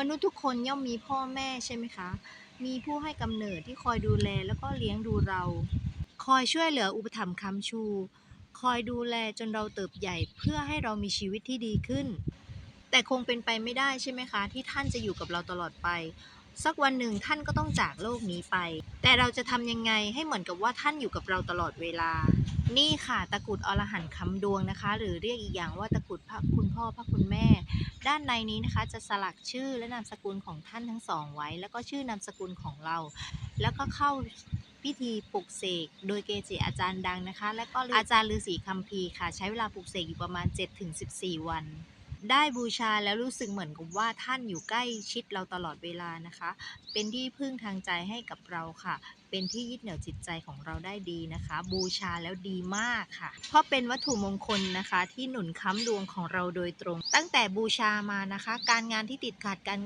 มนุษย์ทุกคนย่อมมีพ่อแม่ใช่ไหมคะ มีผู้ให้กำเนิดที่คอยดูแลแล้วก็เลี้ยงดูเรา คอยช่วยเหลืออุปถัมภ์ค้ำชู คอยดูแลจนเราเติบใหญ่เพื่อให้เรามีชีวิตที่ดีขึ้น แต่คงเป็นไปไม่ได้ใช่ไหมคะ ที่ท่านจะอยู่กับเราตลอดไป สักวันหนึ่งท่านก็ต้องจากโลกนี้ไป แต่เราจะทำยังไงให้เหมือนกับว่าท่านอยู่กับเราตลอดเวลา นี่ค่ะตะกรุดอรหันต์คำดวงนะคะ หรือเรียกอีกอย่างว่าตะกรุดพระคุณพ่อพระคุณแม่ ด้านในนี้นะคะจะสลักชื่อและนามสกุลของท่านทั้งสองไว้ แล้วก็ชื่อนามสกุลของเรา แล้วก็เข้าพิธีปลุกเสกโดยเกจิอาจารย์ดังนะคะ และก็อาจารย์ฤาษีคัมภีร์ค่ะ ใช้เวลาปลุกเสกอยู่ประมาณ 7-14 วัน ได้บูชาแล้วรู้สึกเหมือนกับว่าท่านอยู่ใกล้ชิดเราตลอดเวลานะคะ เป็นที่พึ่งทางใจให้กับเราค่ะ เป็นที่ยึดเหนี่ยวจิตใจของเราได้ดีนะคะ บูชาแล้วดีมากค่ะ เพราะเป็นวัตถุมงคลนะคะ ที่หนุนค้ำดวงของเราโดยตรง ตั้งแต่บูชามานะคะ การงานที่ติดขัดการเงิน